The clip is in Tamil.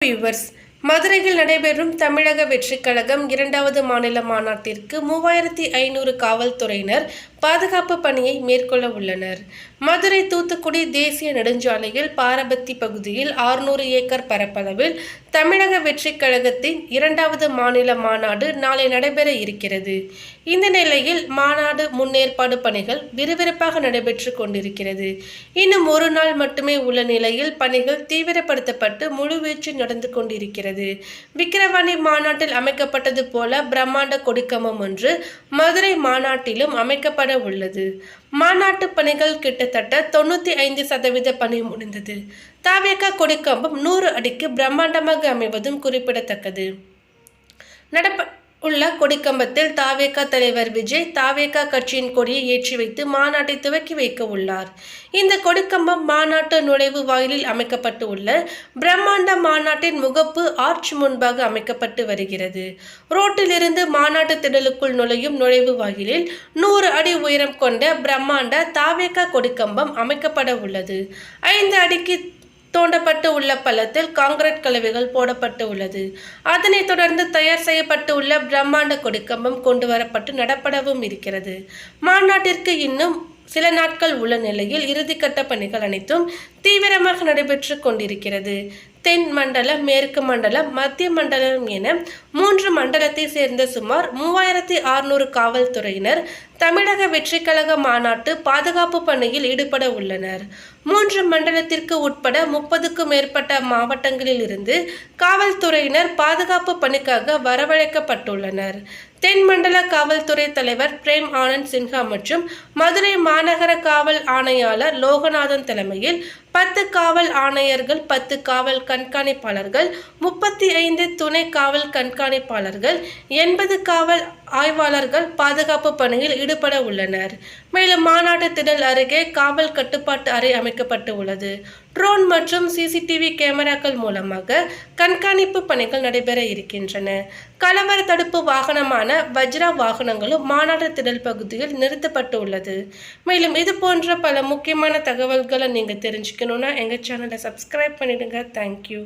வியூவர்ஸ் மதுரையில் நடைபெறும் தமிழக வெற்றிக் கழகம் இரண்டாவது மாநில மாநாட்டிற்கு மூவாயிரத்தி ஐநூறு காவல்துறையினர் பாதுகாப்பு பணியை மேற்கொள்ள உள்ளனர். மதுரை தூத்துக்குடி தேசிய நெடுஞ்சாலையில் பாரபத்தி பகுதியில் ஆறுநூறு ஏக்கர் பரப்பளவில் தமிழக வெற்றிக் கழகத்தின் இரண்டாவது மாநில மாநாடு நாளை நடைபெற இருக்கிறது. இந்த நிலையில் மாநாடு முன்னேற்பாடு பணிகள் விறுவிறுப்பாக நடைபெற்று கொண்டிருக்கிறது. இன்னும் ஒரு நாள் மட்டுமே உள்ள நிலையில் பணிகள் தீவிரப்படுத்தப்பட்டு முழுவீச்சு நடந்து கொண்டிருக்கிறது. விக்கிரவாணி மாநாட்டில் அமைக்கப்பட்டது போல பிரம்மாண்ட கொடிக்கம்பம் ஒன்று மதுரை மாநாட்டிலும் அமைக்கப்பட்ட அமைக்கப்பட உள்ளது. மாநாட்டு பணிகள் கிட்டத்தட்ட தொண்ணூற்றி ஐந்து சதவீத பணி முடிந்தது. தாவேக்கா கொடிக்கம்பம் நூறு அடிக்கு பிரம்மாண்டமாக அமைவதும் குறிப்பிடத்தக்கது. நடப்ப உள்ள கொடிக்கம்பத்தில் தாவேகா தலைவர் விஜய் தாவேகா கட்சியின் கொடியை ஏற்றி வைத்து மாநாட்டை துவக்கி வைக்க உள்ளார். இந்த கொடிக்கம்பம் மாநாட்டு நுழைவு வாயிலில் அமைக்கப்பட்டு உள்ள பிரம்மாண்ட மாநாட்டின் முகப்பு ஆர்ச் முன்பாக அமைக்கப்பட்டு வருகிறது. ரோட்டிலிருந்து மாநாட்டு திடலுக்குள் நுழையும் நுழைவு வாயிலில் நூறு அடி உயரம் கொண்ட பிரம்மாண்ட தாவேகா கொடிக்கம்பம் அமைக்கப்பட உள்ளது. ஐந்து அடிக்கு தோண்டப்பட்டு உள்ள பள்ளத்தில் காங்கிரீட் கலவைகள் போடப்பட்டு உள்ளது. அதனைத் தொடர்ந்து தயார் செய்யப்பட்டு உள்ள பிரம்மாண்ட கொடிக்கம்பம் கொண்டு வரப்பட்டு நடப்படவும் இருக்கிறது. மாநாட்டிற்கு இன்னும் சில நாட்கள் உள்ள நிலையில் இறுதிக்கட்ட பணிகள் அனைத்தும் தீவிரமாக நடைபெற்று கொண்டிருக்கிறது. தென் மண்டலம் மேற்கு மண்டலம் மத்திய மண்டலம் என மூன்று மண்டலத்தை சேர்ந்த சுமார் மூவாயிரத்தி அறுநூறு காவல்துறையினர் தமிழக வெற்றி கழக மாநாட்டு பாதுகாப்பு பணியில் ஈடுபட உள்ளனர். மூன்று மண்டலத்திற்கு உட்பட முப்பதுக்கும் மேற்பட்ட மாவட்டங்களில் இருந்து காவல்துறையினர் பாதுகாப்பு பணிக்காக வரவழைக்கப்பட்டுள்ளனர். தென் மண்டல காவல்துறை தலைவர் பிரேம் ஆனந்த் சின்ஹா மற்றும் மதுரை மாநகர காவல் ஆணையாளர் லோகநாதன் தலைமையில் பத்து காவல் ஆணையர்கள் பத்து காவல் கண்காணிப்பாளர்கள் முப்பத்தி ஐந்து துணை காவல் கண்காணிப்பாளர்கள் எண்பது காவல் ஆய்வாளர்கள் பாதுகாப்பு பணியில் ஈடுபட உள்ளனர். மேலும் மாநாட்டு திடல் அருகே காவல் கட்டுப்பாட்டு அறை அமைக்கப்பட்டு உள்ளது. ட்ரோன் மற்றும் சிசிடிவி கேமராக்கள் மூலமாக கண்காணிப்பு பணிகள் நடைபெற இருக்கின்றன. கலவர தடுப்பு வாகனமான வஜ்ரா வாகனங்களும் மாநாட்டு திடல் பகுதியில் நிறுத்தப்பட்டு உள்ளது. மேலும் இது போன்ற பல முக்கியமான தகவல்களை நீங்கள் தெரிஞ்சுக்கணுன்னா எங்கள் சேனலை சப்ஸ்கிரைப் பண்ணிடுங்க. தேங்க்யூ